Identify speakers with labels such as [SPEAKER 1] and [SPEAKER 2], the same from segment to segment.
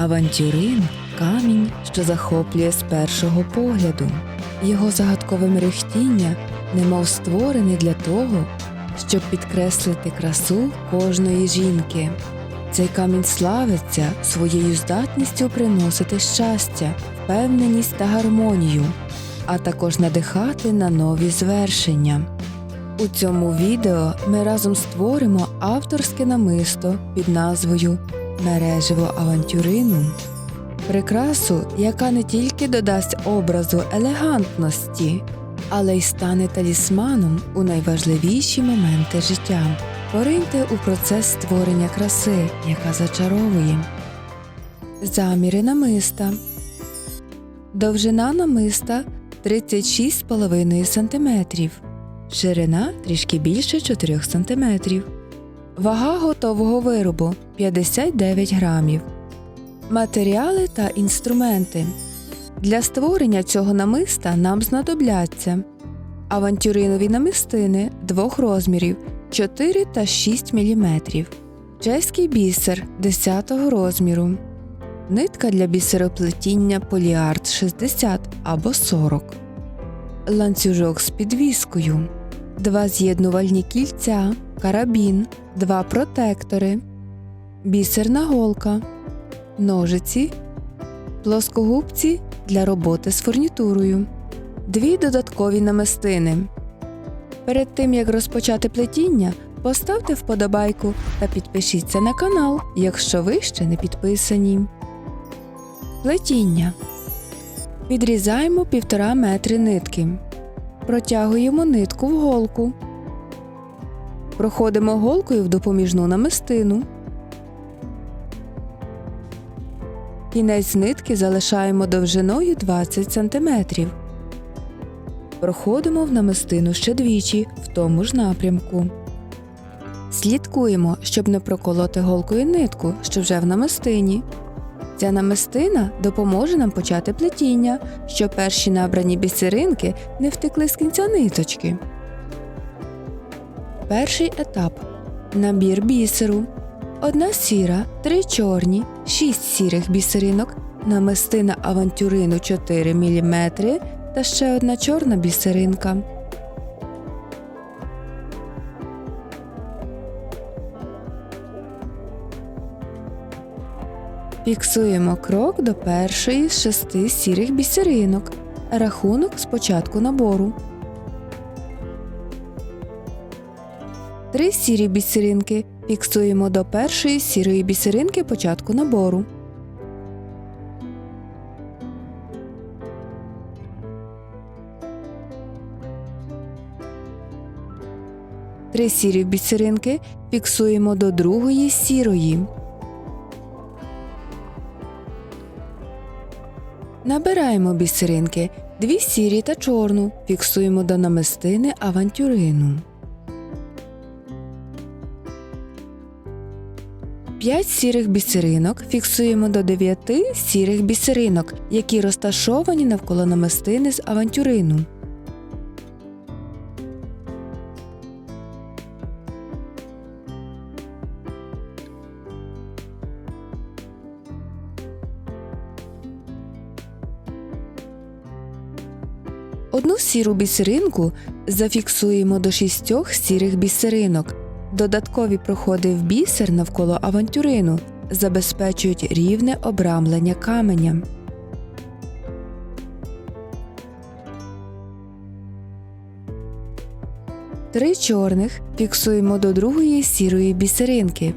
[SPEAKER 1] Авантюрин камінь, що захоплює з першого погляду. Його загадкове мерехтіння немов створений для того, щоб підкреслити красу кожної жінки. Цей камінь славиться своєю здатністю приносити щастя, впевненість та гармонію, а також надихати на нові звершення. У цьому відео ми разом створимо авторське намисто під назвою Мережево авантюрину. Прикрасу, яка не тільки додасть образу елегантності, але й стане талісманом у найважливіші моменти життя. Пориньте у процес створення краси, яка зачаровує. Заміри намиста. Довжина намиста 36,5 см. Ширина трішки більше 4 см. Вага готового виробу 59 грамів. Матеріали та інструменти. Для створення цього намиста нам знадобляться авантюринові намистини двох розмірів 4 та 6 мм, чеський бісер 10 розміру, нитка для бісероплетіння поліарт 60 або 40, ланцюжок з підвіскою, два з'єднувальні кільця, карабін, два протектори, бісерна голка, ножиці, плоскогубці для роботи з фурнітурою, дві додаткові намистини. Перед тим як розпочати плетіння, поставте вподобайку та підпишіться на канал, якщо ви ще не підписані. Плетіння. Відрізаємо 1,5 метри нитки. Протягуємо нитку в голку. Проходимо голкою в допоміжну намистину. Кінець нитки залишаємо довжиною 20 см. Проходимо в намистину ще двічі в тому ж напрямку. Слідкуємо, щоб не проколоти голкою нитку, що вже в намистині. Ця намистина допоможе нам почати плетіння, щоб перші набрані бісеринки не втекли з кінця ниточки. Перший етап набір бісеру. Одна сіра, три чорні, шість сірих бісеринок, намистина авантюрину 4 мм та ще одна чорна бісеринка. Фіксуємо крок до першої з шести сірих бісеринок. Рахунок з початку набору. Три сірі бісеринки фіксуємо до першої сірої бісеринки початку набору. Три сірі бісеринки фіксуємо до другої сірої. Набираємо бісеринки, дві сірі та чорну, фіксуємо до намистини авантюрину. 5 сірих бісеринок фіксуємо до 9 сірих бісеринок, які розташовані навколо намистини з авантюрину. Сіру бісеринку зафіксуємо до шістьох сірих бісеринок. Додаткові проходи в бісер навколо авантюрину забезпечують рівне обрамлення каменя. Три чорних фіксуємо до другої сірої бісеринки.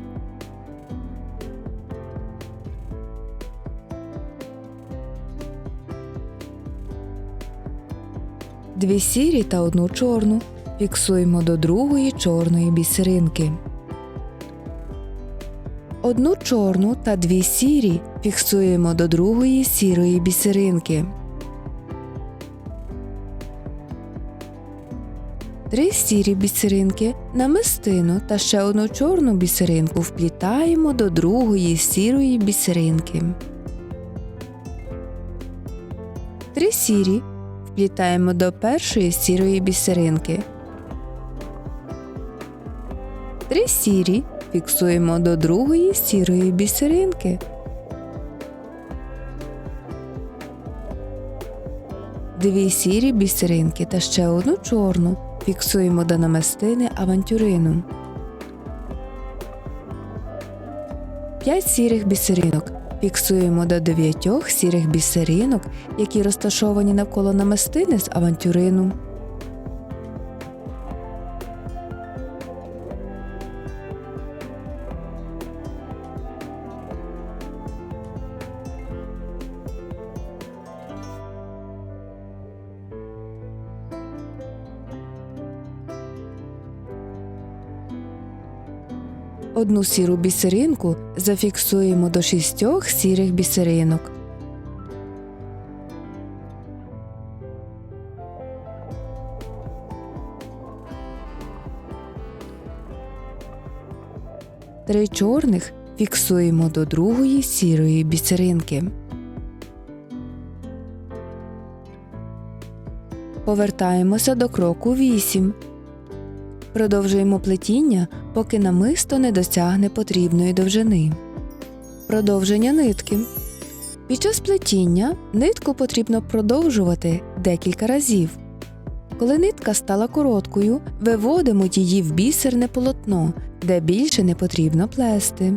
[SPEAKER 1] Дві сірі та одну чорну фіксуємо до другої чорної бісеринки. Одну чорну та дві сірі фіксуємо до другої сірої бісеринки. Три сірі бісеринки намистину та ще одну чорну бісеринку вплітаємо до другої сірої бісеринки. Три сірі Підлітаємо до першої сірої бісеринки. Три сірі фіксуємо до другої сірої бісеринки. Дві сірі бісеринки та ще одну чорну фіксуємо до намистини авантюрину. П'ять сірих бісеринок Фіксуємо до 9 сірих бісеринок, які розташовані навколо намистини з авантюрину. Одну сіру бісеринку зафіксуємо до шістьох сірих бісеринок. Три чорних фіксуємо до другої сірої бісеринки. Повертаємося до кроку 8. Продовжуємо плетіння, поки намисто не досягне потрібної довжини. Продовження нитки. Під час плетіння нитку потрібно продовжувати декілька разів. Коли нитка стала короткою, виводимо її в бісерне полотно, де більше не потрібно плести.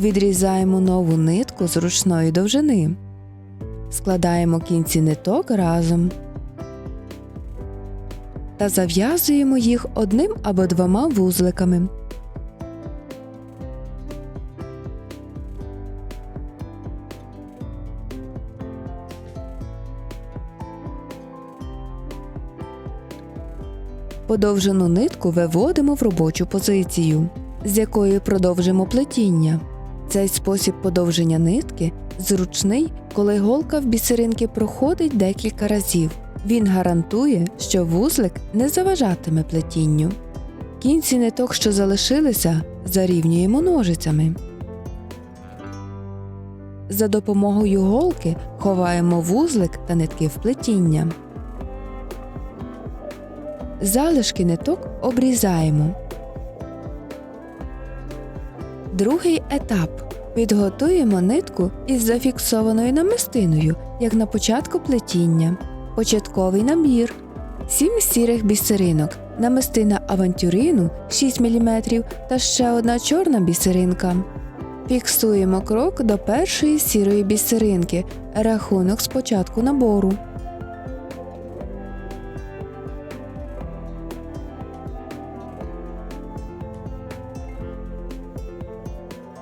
[SPEAKER 1] Відрізаємо нову нитку з ручної довжини. Складаємо кінці ниток разом та зав'язуємо їх одним або двома вузликами. Подовжену нитку виводимо в робочу позицію, з якої продовжимо плетіння. Цей спосіб подовження нитки зручний, коли голка в бісеринки проходить декілька разів. Він гарантує, що вузлик не заважатиме плетінню. Кінці ниток, що залишилися, зарівнюємо ножицями. За допомогою голки ховаємо вузлик та нитки в плетіння. Залишки ниток обрізаємо. Другий етап. Підготуємо нитку із зафіксованою намистиною, як на початку плетіння. Початковий набір. 7 сірих бісеринок, намистина авантюрину 6 мм та ще одна чорна бісеринка. Фіксуємо крок до першої сірої бісеринки. Рахунок з початку набору.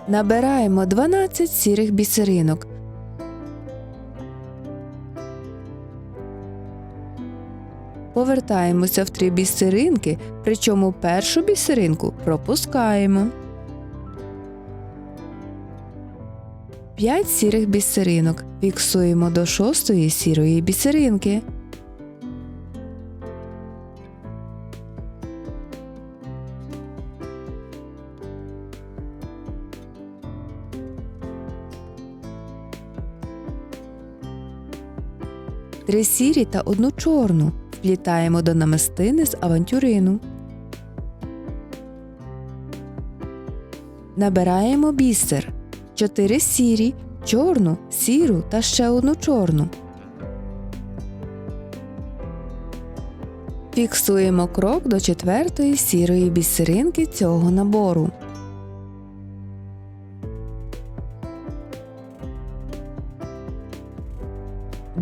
[SPEAKER 1] Набираємо 12 сірих бісеринок. Повертаємося в три бісеринки, причому першу бісеринку пропускаємо. 5 сірих бісеринок фіксуємо до шостої сірої бісеринки. Три сірі та одну чорну вплітаємо до намистини з авантюрину. Набираємо бісер. Чотири сірі, чорну, сіру та ще одну чорну. Фіксуємо крок до четвертої сірої бісеринки цього набору.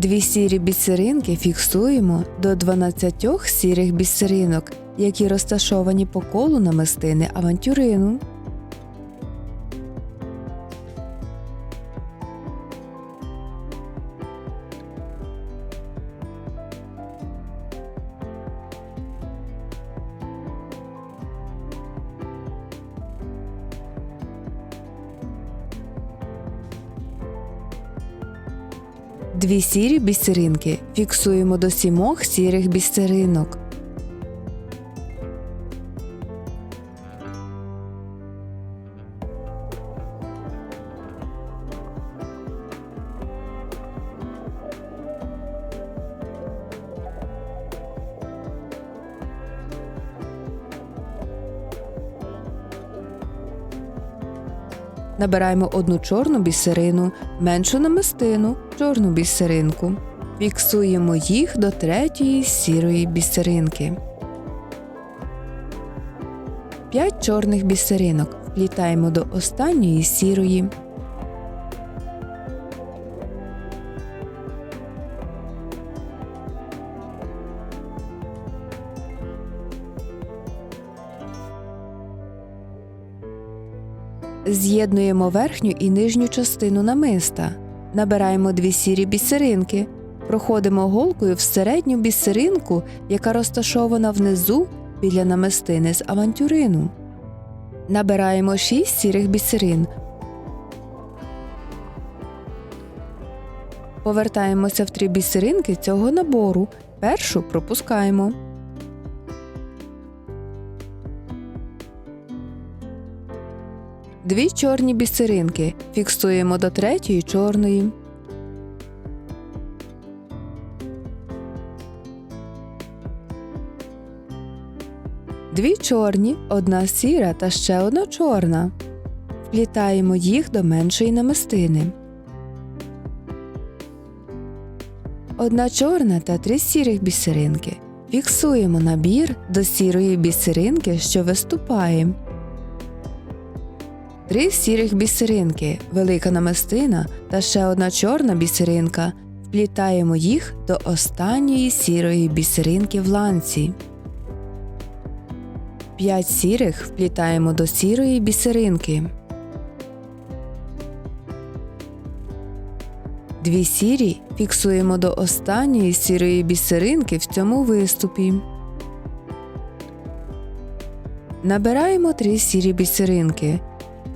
[SPEAKER 1] Дві сірі бісеринки фіксуємо до 12 сірих бісеринок, які розташовані по колу намистини авантюрину. Дві сірі бісеринки фіксуємо до сімох сірих бісеринок. Набираємо одну чорну бісерину, меншу намистину, чорну бісеринку. Фіксуємо їх до третьої сірої бісеринки. 5 чорних бісеринок вплітаємо до останньої сірої. З'єднуємо верхню і нижню частину намиста. Набираємо дві сірі бісеринки. Проходимо голкою в середню бісеринку, яка розташована внизу біля намистини з авантюрину. Набираємо 6 сірих бісерин. Повертаємося в три бісеринки цього набору. Першу пропускаємо. Дві чорні бісеринки фіксуємо до третьої чорної. Дві чорні, одна сіра та ще одна чорна. Вплітаємо їх до меншої намистини. Одна чорна та три сірих бісеринки. Фіксуємо набір до сірої бісеринки, що виступає. Три сірих бісеринки, велика намистина та ще одна чорна бісеринка. Вплітаємо їх до останньої сірої бісеринки в ланці. П'ять сірих вплітаємо до сірої бісеринки. Дві сірі фіксуємо до останньої сірої бісеринки в цьому виступі. Набираємо три сірі бісеринки.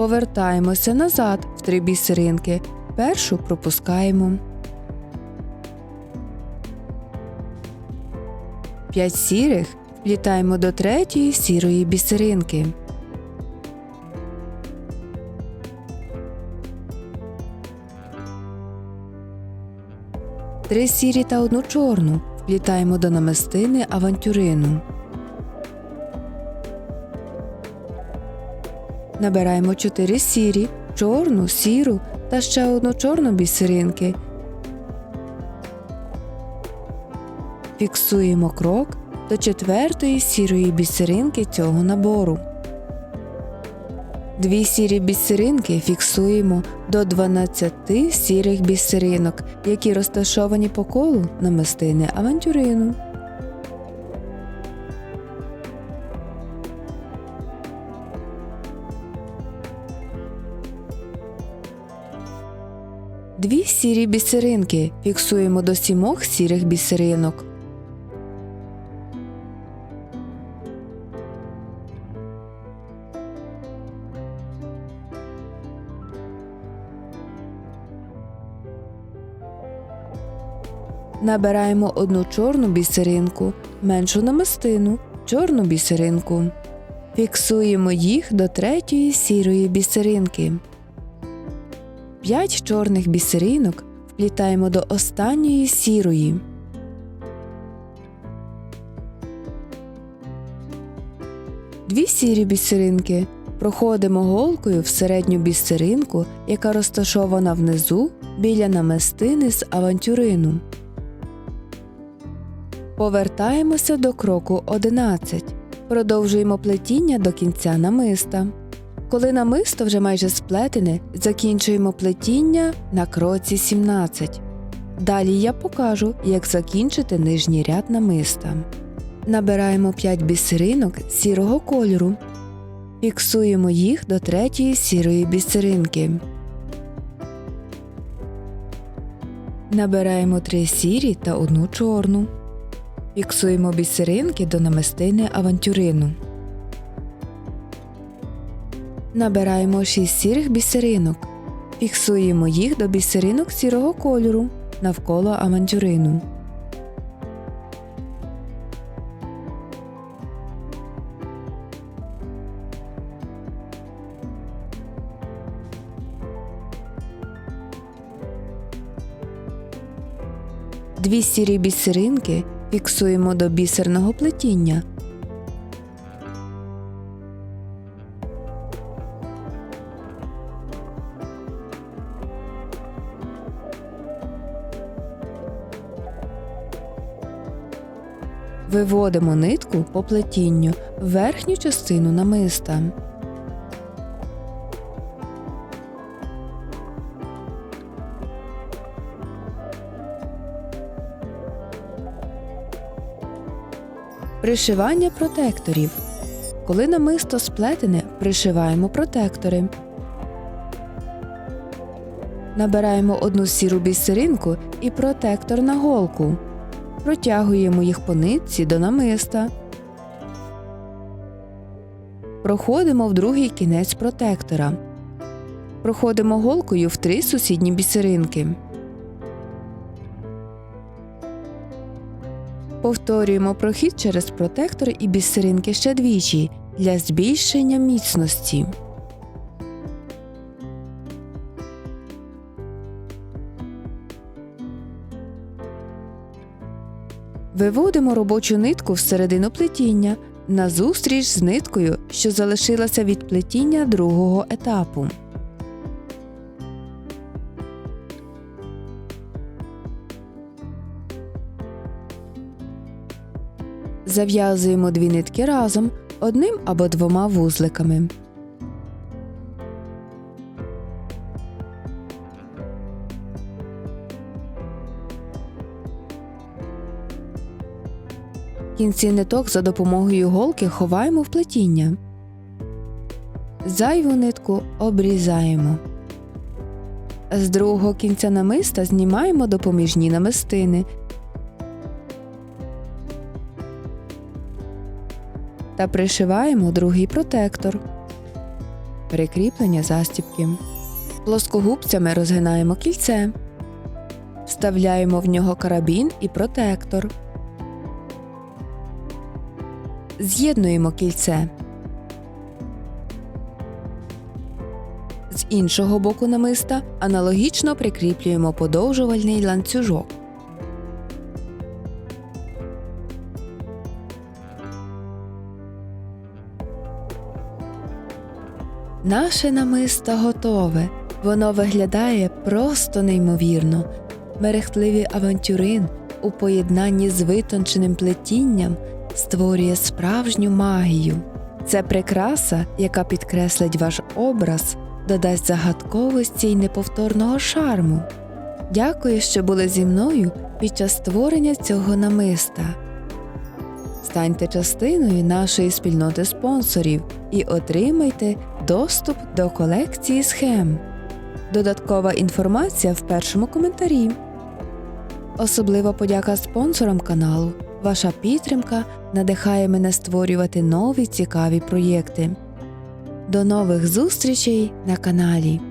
[SPEAKER 1] Повертаємося назад в три бісеринки. Першу пропускаємо. П'ять сірих вплітаємо до третьої сірої бісеринки. Три сірі та одну чорну вплітаємо до намистини авантюрину. Набираємо 4 сірі, чорну, сіру та ще одну чорну бісеринки. Фіксуємо крок до четвертої сірої бісеринки цього набору. Дві сірі бісеринки фіксуємо до 12 сірих бісеринок, які розташовані по колу намистини авантюрину. Дві сірі бісеринки фіксуємо до сімох сірих бісеринок. Набираємо одну чорну бісеринку, меншу намистину, чорну бісеринку. Фіксуємо їх до третьої сірої бісеринки. П'ять чорних бісеринок вплітаємо до останньої сірої. Дві сірі бісеринки проходимо голкою в середню бісеринку, яка розташована внизу біля намистини з авантюрину. Повертаємося до кроку 11. Продовжуємо плетіння до кінця намиста. Коли намисто вже майже сплетене, закінчуємо плетіння на кроці 17. Далі я покажу, як закінчити нижній ряд намиста. Набираємо 5 бісеринок сірого кольору. Фіксуємо їх до третьої сірої бісеринки. Набираємо 3 сірі та одну чорну. Фіксуємо бісеринки до намистини авантюрину. Набираємо 6 сірих бісеринок. Фіксуємо їх до бісеринок сірого кольору навколо авантюрину. Дві сірі бісеринки фіксуємо до бісерного плетіння. Виводимо нитку по плетінню в верхню частину намиста. Пришивання протекторів. Коли намисто сплетене, пришиваємо протектори. Набираємо одну сіру бісеринку і протектор на голку. Протягуємо їх по нитці до намиста. Проходимо в другий кінець протектора. Проходимо голкою в три сусідні бісеринки. Повторюємо прохід через протектор і бісеринки ще двічі для збільшення міцності. Виводимо робочу нитку всередину плетіння назустріч з ниткою, що залишилася від плетіння другого етапу. Зав'язуємо дві нитки разом одним або двома вузликами. Кінці ниток за допомогою голки ховаємо в плетіння. Зайву нитку обрізаємо. З другого кінця намиста знімаємо допоміжні намистини та пришиваємо другий протектор. Прикріплення застібки. Плоскогубцями розгинаємо кільце. Вставляємо в нього карабін і протектор. З'єднуємо кільце. З іншого боку намиста аналогічно прикріплюємо подовжувальний ланцюжок. Наше намисто готове. Воно виглядає просто неймовірно. Мерехтливий авантюрин у поєднанні з витонченим плетінням створює справжню магію. Це прикраса, яка підкреслить ваш образ, додасть загадковості й неповторного шарму. Дякую, що були зі мною під час створення цього намиста. Станьте частиною нашої спільноти спонсорів і отримайте доступ до колекції схем. Додаткова інформація в першому коментарі. Особлива подяка спонсорам каналу. Ваша підтримка надихає мене створювати нові цікаві проєкти. До нових зустрічей на каналі.